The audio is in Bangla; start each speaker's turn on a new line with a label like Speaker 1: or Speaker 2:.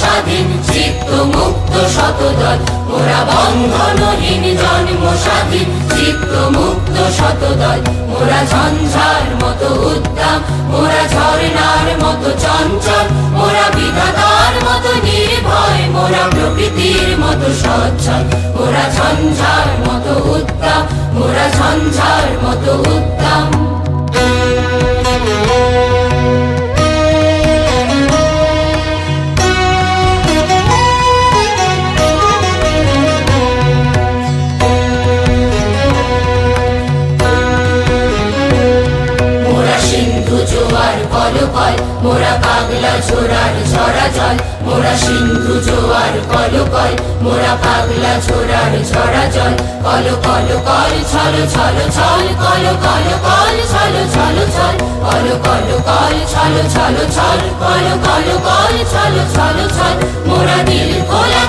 Speaker 1: স্বাধীন চিত্ত মুক্ত শতদল। মোরা বন্ধনহীন জন্ম স্বাধীন চিত্ত মুক্ত শতদল। মোরা ঝঞ্ঝার মতো উত্তম মোরা ঝর্ণার মতো চঞ্চল। মোরা বিধাতার মতো নির্ভয়, মোরা প্রকৃতির মতো সচ্ছল। মোরা ঝঞ্ঝার মতো উত্তম মোরা ঝঞ্ঝার মতো উত্তম কলকল মোরা পাগলা ছোড়ার ঝরা জল, মোরা সিন্ধু জোয়ার কলকল, মোরা পাগলা ছোড়ার ঝরা জল। কল কল কল, ছল ছল ছল, কল কল কল, ছল ছল ছল। কল কল কল, ছল ছল ছল, কল কল কল, ছল ছল ছল। মোরা দিল খোলা